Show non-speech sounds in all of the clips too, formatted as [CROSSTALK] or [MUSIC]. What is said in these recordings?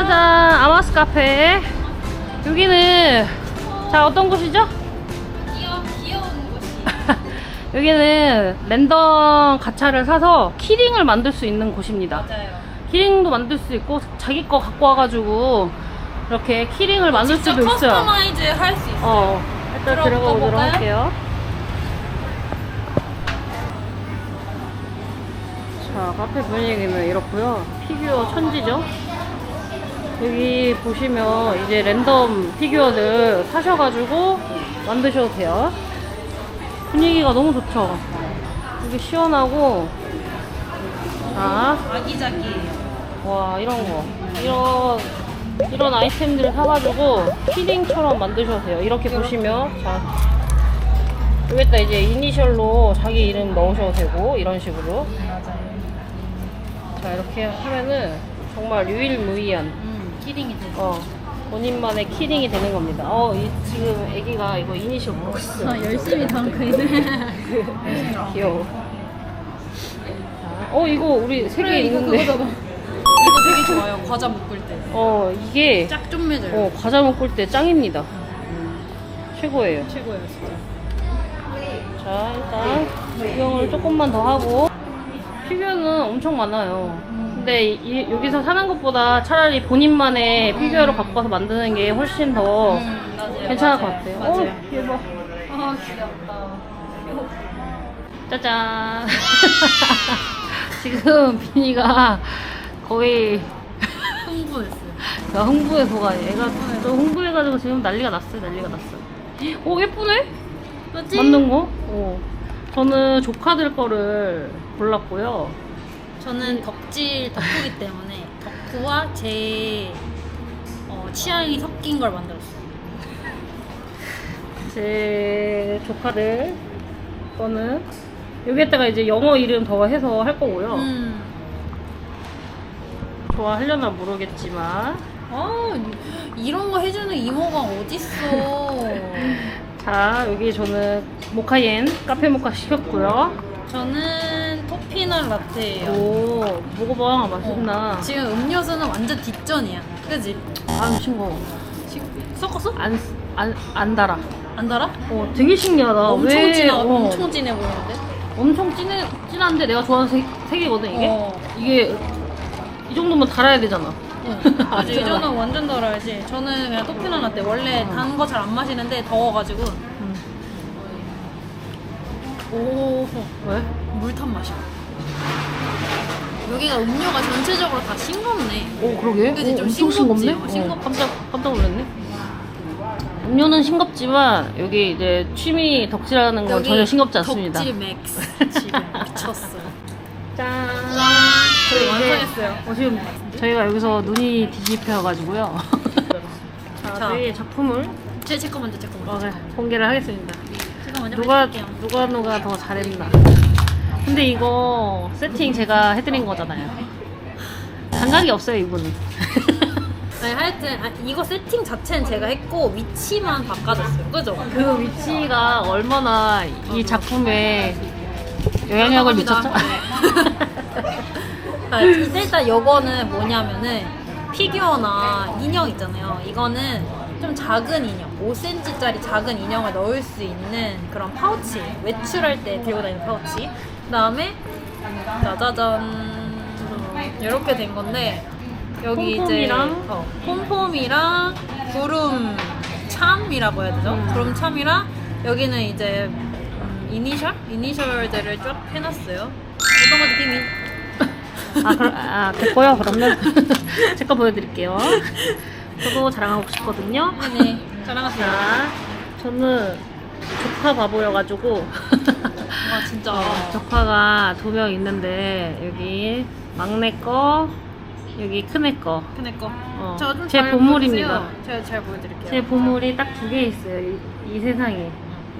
짜잔 아마스 카페 여기는 자 어떤 곳이죠? 귀여, 귀여운 곳이. 여기는 랜덤 가차를 사서 키링을 만들 수 있는 곳입니다 맞아요. 키링도 만들 수 있고 자기 거 갖고 와가지고 이렇게 키링을 만들 수도 있어요 커스터마이즈 할 수 있어요. 어 일단 들어가 보도록? 할게요 자 카페 분위기는 이렇고요 피규어 천지죠 여기 보시면 이제 랜덤 피규어들 사셔가지고 만드셔도 돼요. 분위기가 너무 좋죠? 여기 시원하고. 자. 아기자기해요. 와 이런 거. 이런 이런 아이템들을 사가지고 키링처럼 만드셔도 돼요. 이렇게 보시면. 자. 여기다 이제 이니셜로 자기 이름 넣으셔도 되고 이런 식으로. 맞아요. 자 이렇게 하면은 정말 유일무이한 음, 키링이 되죠. 어 본인만의 키링이 되는 겁니다 어 이, 지금 애기가 이거 이니셜 보고 있어 아, 열심히 덩크이네. [LAUGHS] 귀여워 자, 어 이거 우리 세개 있는데 [LAUGHS] 이거 되게 좋아요. 과자 묶을 때. 어 이게 쫙좀 매져요. 어, 과자 먹을 때 짱입니다. 최고예요. 최고예요, 진짜. 자, 일단 구경을 조금만 더 하고 피규어는 엄청 많아요. 근데 이- 여기서 사는 것보다 차라리 본인만의 피규어를 갖고 와서 만드는 게 훨씬 더 음, 맞아요. 괜찮을 맞아요. 것 같아요. 맞아요. 어, 대박. 아, 귀엽다. 짜잔. [LAUGHS] 지금 비니가 거의 흥분했어요. 나 흥부해서가 얘가 또 흥부해가지고 지금 난리가 났어요. 난리가 났어요. 오 예쁘네. 맞지? 만든 거? 어. 저는 조카들 거를 골랐고요. 저는 덕질 덕후기 때문에 덕후와 제 어, 취향이 섞인 걸 만들었어요. 제 조카들 거는 여기에다가 이제 영어 이름 더 해서 할 거고요. 음. 좋아하려나 모르겠지만. 아, 이- 이런 거 해주는 이모가 어딨어. [LAUGHS] 자, 여기 저는 모카옌 카페 모카 시켰고요. 저는 토피넛 라떼예요. 오, 먹어봐. 맛있나? 지금 음료수는 완전 뒷전이야. 그지? 아, 싱거워. 시- 섞었어? 안, 안, 안 달아. 안 달아? 어, 되게 신기하다. 엄청 왜, 진해, 어, 엄청 진해 보이는데? 엄청 진해, 진한데 내가 좋아하는 색, 색이거든, 이게? 어. 이게 이 정도면 달아야 되잖아. 응. [LAUGHS] 아주 이 정도는 완전 달아야지. 저는 그냥 토피넛 라떼. 원래 단 거 잘 안 마시는데 더워가지고. 음. 오, 왜? 물탄 맛이야. 여기가 음료가 전체적으로 다 싱겁네. 오 그러게. 그치, 오, 좀 엄청 싱겁지? 싱겁네. 어, 싱겁- 어, 깜짝 깜짝 놀랐네. 음료는 싱겁지만 여기 이제 취미 덕질하는 건 전혀 싱겁지 않습니다. 덕질 맥스. [LAUGHS] 지금 미쳤어. 짠. 저희 완성했어요. 어, 지금 저희가 여기서 눈이 뒤집혀가지고요. [LAUGHS] 자, 자. 저희 작품을 제, 제 거 먼저, 제 거 먼저. 어, 네, 공개를 하겠습니다. 제가 먼저 누가. 누가 누가 더 잘했나. 근데 이거 세팅 제가 해드린 거잖아요. 감각이 없어요 이분은. 네, [LAUGHS] 하여튼 아, 이거 세팅 자체는 제가 했고 위치만 바꿔줬어요. 그죠? 그 위치가 얼마나 이 작품에 영향력을 미쳤죠? 아, 일단 요거는 뭐냐면은 피규어나 인형 있잖아요. 이거는 좀 작은 인형, 5cm짜리 작은 인형을 넣을 수 있는 그런 파우치. 외출할 때 들고 다니는 파우치. 그 다음에 짜자잔 이렇게 된 건데 여기 폼폼이랑? 이제 어, 폼폼이랑 구름 참이라고 해야 되죠? 음. 구름 참이랑 여기는 이제 음, 이니셜? 이니셜들을 쫙 해놨어요. 어떤 건지 비밀. [LAUGHS] 아, 그럼, 아, 됐고요. 그러면 [LAUGHS] 제 거 보여드릴게요. 저도 자랑하고 싶거든요. 네네. 자랑하세요. 자, 저는 조카 바보여가지고 아 [LAUGHS] 진짜. 어, 조카가 두 명 있는데 여기 막내 거, 여기 큰애 거. 큰애 거. 어, 저좀 제 보물입니다. 제가 잘 보여드릴게요. 제 보물이 딱 두 개 있어요. 이, 이 세상에.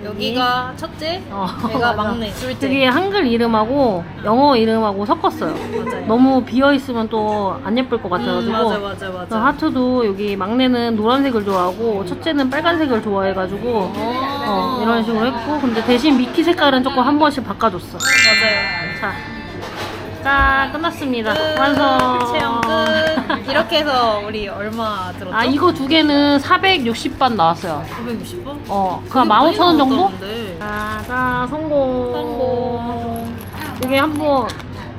여기가 첫째, 어, 맞아. [LAUGHS] 막내, 둘째. 되게 한글 이름하고 영어 이름하고 섞었어요. 맞아요. 너무 비어 있으면 또 안 예쁠 것 같아가지고. 음, 맞아 맞아 맞아. 하트도 여기 막내는 노란색을 좋아하고 첫째는 빨간색을 좋아해가지고 어, 이런 식으로 했고 근데 대신 미키 색깔은 조금 한 번씩 바꿔줬어. 맞아요. 자 짠 끝났습니다. 끝. 완성. 체험 끝. 이렇게 해서 우리 얼마 들었죠? 아 이거 두 개는 460반 나왔어요. 960원? 어, 그럼 15,000원 정도? 네. 자, 성공. 성공. 이게 한번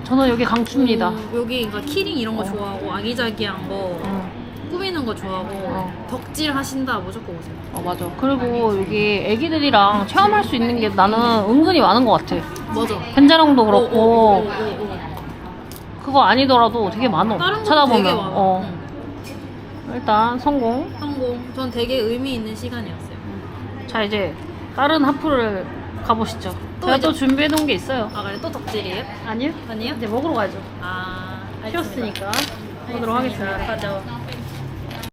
저는 여기 강추입니다. 음, 여기 그러니까 키링 이런 거 어. 좋아하고 아기자기한 거 응. 꾸미는 거 좋아하고 어. 덕질 하신다 무조건 오세요. 어 맞아. 그리고 여기 애기들이랑 체험할 수 있는 게 나는 은근히 많은 것 같아. 맞아. 벤자랑도 어, 그렇고 어, 어, 어, 어. 그거 아니더라도 되게 많어. 다른 거 찾아보면. 되게 많아. 어. 응. 일단 성공. 성공. 전 되게 의미 있는 시간이었어요. 자 이제 다른 하프를 가보시죠. 또 제가 이제- 또 준비해 놓은 게 있어요. 아 그래 또 덕질이에요? 아니요? 아니요? 이제 먹으러 가죠. 아 알겠습니다. 쉬었으니까. 보도록 하겠습니다. 가죠.